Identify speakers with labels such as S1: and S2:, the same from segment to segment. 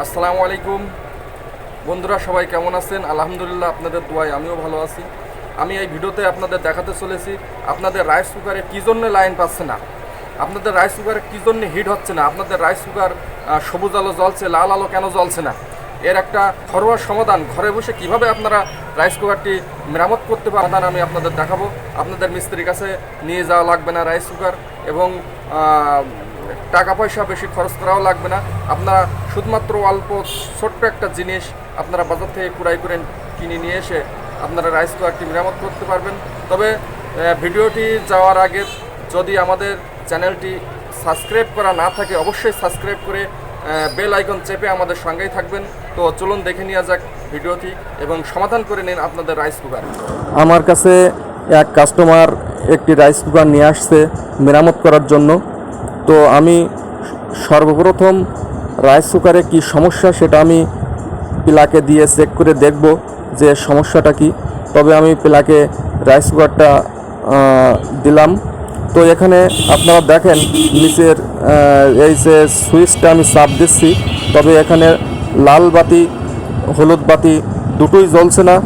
S1: আসসালামু আলাইকুম। বন্ধুরা, সবাই কেমন আছেন? আলহামদুলিল্লাহ, আপনাদের দোয়ায় আমিও ভালো আছি। আমি এই ভিডিওতে আপনাদের দেখাতে চলেছি, আপনাদের রাইস কুকারে কী জন্য লাইন পাচ্ছে না? আপনাদের রাইস কুকারে কী জন্য হিট হচ্ছে না? আপনাদের রাইস কুকার সবুজ আলো জ্বলছে, লাল আলো কেন জ্বলছে না? এর একটা ঘরোয়া সমাধান, ঘরে বসে কীভাবে আপনারা রাইস কুকারটি মেরামত করতে পারেন আমি আপনাদের দেখাবো। আপনাদের মিস্ত্রির কাছে নিয়ে যাওয়া লাগবে না রাইস কুকার এবং টাকা পয়সা বেশি খরচ করাও লাগবে না। আপনারা শুধুমাত্র অল্প, ছোট্ট একটা জিনিস আপনারা বাজার থেকে কুড়াই করে কিনে নিয়ে এসে আপনারা রাইস কুকারটি মেরামত করতে পারবেন। তবে ভিডিওটি যাওয়ার আগে যদি আমাদের চ্যানেলটি সাবস্ক্রাইব করা না থাকে, অবশ্যই সাবস্ক্রাইব করে বেল আইকন চেপে আমাদের সঙ্গেই থাকবেন। তো চলুন দেখে নেওয়া যাক ভিডিওটি এবং সমাধান করে নিন আপনাদের রাইস কুকার।
S2: আমার কাছে এক কাস্টমার একটি রাইস কুকার নিয়ে আসছে মেরামত করার জন্য। তো আমি সর্বপ্রথম রাইস কুকারে কি সমস্যা সেটা আমি পিলাকে দিয়ে চেক করে দেখব যে সমস্যাটা কি। তবে আমি পিলাকে রাইস কুকারটা দিলাম। তো এখানে আপনারা দেখেন নিচের এই যে সুইচটা আমি চাপ দিচ্ছি। তবে এখানে লাল বাতি, হলুদ বাতি দুটোই জ্বলছে না।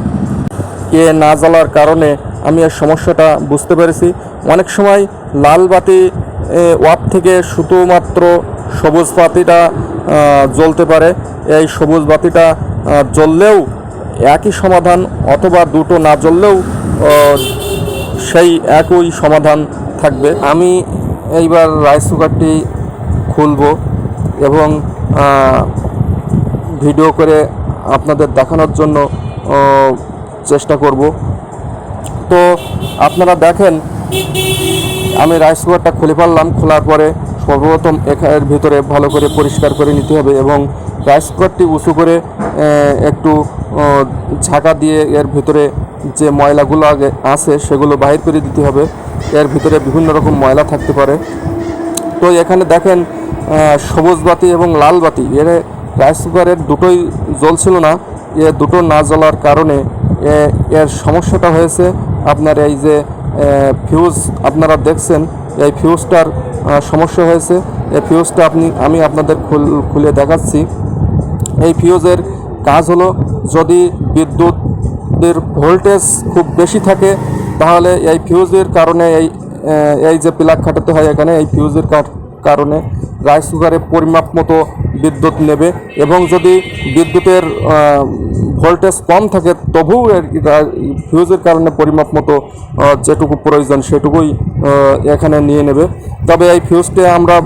S2: এ না জ্বলার কারণে আমি এর সমস্যাটা বুঝতে পেরেছি। অনেক সময় লাল বাতি ওয়াপ থেকে শুধুমাত্র সবুজ বাতিটা জ্বলতে পারে। এই সবুজ বাতিটা জ্বললেও একই সমাধান অথবা দুটো না জ্বললেও সেই একই সমাধান থাকবে। আমি এইবার রাইস কুকারটি খুলব এবং ভিডিও করে আপনাদের দেখানোর জন্য চেষ্টা করব। তো আপনারা দেখেন আমি রাইস কুকারটা খুলে পারলাম খোলার পরে সর্বপ্রথম এখানের ভিতরে ভালো করে পরিষ্কার করে নিতে হবে এবং রাইস কুকারটি উঁচু করে একটু ঝাঁকা দিয়ে এর ভিতরে যে ময়লাগুলো আগে আছে সেগুলো বাহির করে দিতে হবে। এর ভিতরে বিভিন্ন রকম ময়লা থাকতে পারে। তো এখানে দেখেন সবুজ বাতি এবং লাল বাতি, এর রাইস কুকারের দুটোই জ্বলছিল না, এ দুটো না জ্বলার কারণে এর সমস্যাটা হয়েছে। আপনার এই যে ফিউজ আপনারা দেখছেন, এই ফিউজটার সমস্যা হয়েছে। এই ফিউজটা আপনি, আমি আপনাদের খুল- দেখাচ্ছি। এই ফিউজের কাজ হলো, যদি বিদ্যুতের ভোল্টেজ খুব বেশি থাকে, তাহলে এই ফিউজের কারণে এই এই যে প্লাগ খাটাতে হয় এখানে, এই ফিউজের কার- কারণে রাইস কুকারে পরিমাপ মতো বিদ্যুৎ নেবে। এবং যদি বিদ্যুতের ভোল্টেজ কম থাকে, তবুও ফিউজের কারণে পরিমাপ মতো যেটুকু প্রয়োজন সেটুকুই এখানে নিয়ে নেবে। তবে এই ফিউজকে আমরা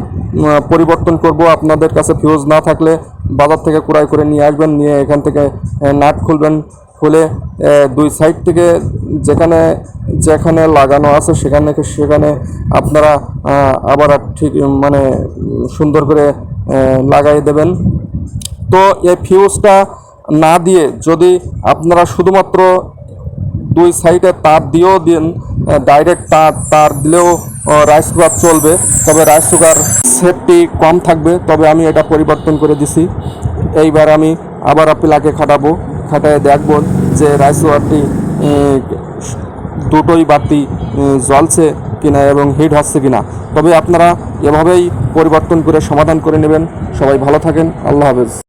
S2: পরিবর্তন করব। আপনাদের কাছে ফিউজ না থাকলে বাজার থেকে ক্রয় করে নিয়ে আসবেন, নিয়ে এখান থেকে নাট খুলবেন। খুলে দুই সাইড থেকে যেখানে যেখানে লাগানো আছে সেখানে সেখানে আপনারা আবার ঠিক মানে সুন্দর করে লাগাই দেবেন। তো এই ফিউজটা না দিয়ে যদি আপনারা শুধুমাত্র দুই সাইডে তার দিয়েও দিন ডাইরেক্ট তার তার দিলেও রাইস কুকার চলবে। তবে রাইস কুকার সেফটি কম থাকবে, তবে আমি এটা পরিবর্তন করে দিছি। এইবার আমি আবার পিলাকে খাটাবো, খাটায় দেখব যে রাইস কুকারটি দুটোই বাতি জ্বলছে কিনা এবং হিট হচ্ছে কিনা। তবে আপনারা এভাবেই পরিবর্তন করে সমাধান করে নেবেন। সবাই ভালো থাকেন। আল্লাহ হাফেজ।